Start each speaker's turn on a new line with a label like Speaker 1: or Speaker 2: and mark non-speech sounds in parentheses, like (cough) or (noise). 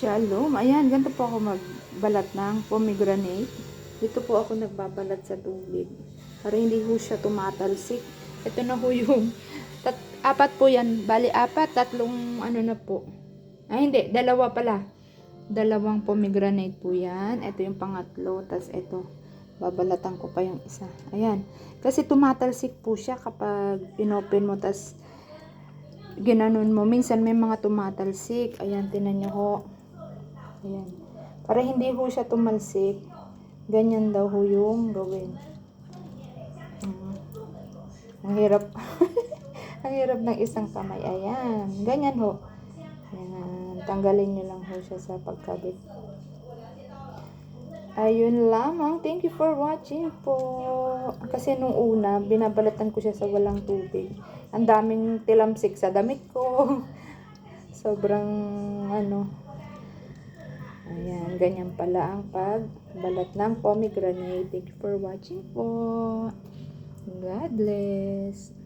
Speaker 1: Shalom. Ayan, ganito po ako magbalat ng pomegranate. Dito po ako nagbabalat sa tubig. Para hindi ho siya tumatalsik. Ito na ho yung tat, apat po yan. Bali, apat. Tatlong ano na po. Ay, hindi. Dalawa pala. Dalawang pomegranate po yan. Ito yung pangatlo. Tapos ito. Babalatan ko pa yung isa. Ayan. Kasi tumatalsik po siya kapag inopen mo. Tapos ginanon mo. Minsan may mga tumatalsik. Ayan, tinan nyo ho. Ayan. Para hindi ho siya tumalsik, ganyan daw ho yung gawin. Mm. Ang hirap. (laughs) Ang hirap ng isang kamay. Ayan. Ganyan ho. Ayan. Tanggalin nyo lang ho siya sa pagkabit. Ayun lamang. Thank you for watching po. Kasi nung una, binabalatan ko siya sa walang tubig. Ang daming tilamsik sa damit ko. (laughs) Sobrang ano. Ayan, ganyan pala ang pagbalat ng pomegranate. Thank you for watching po. God bless.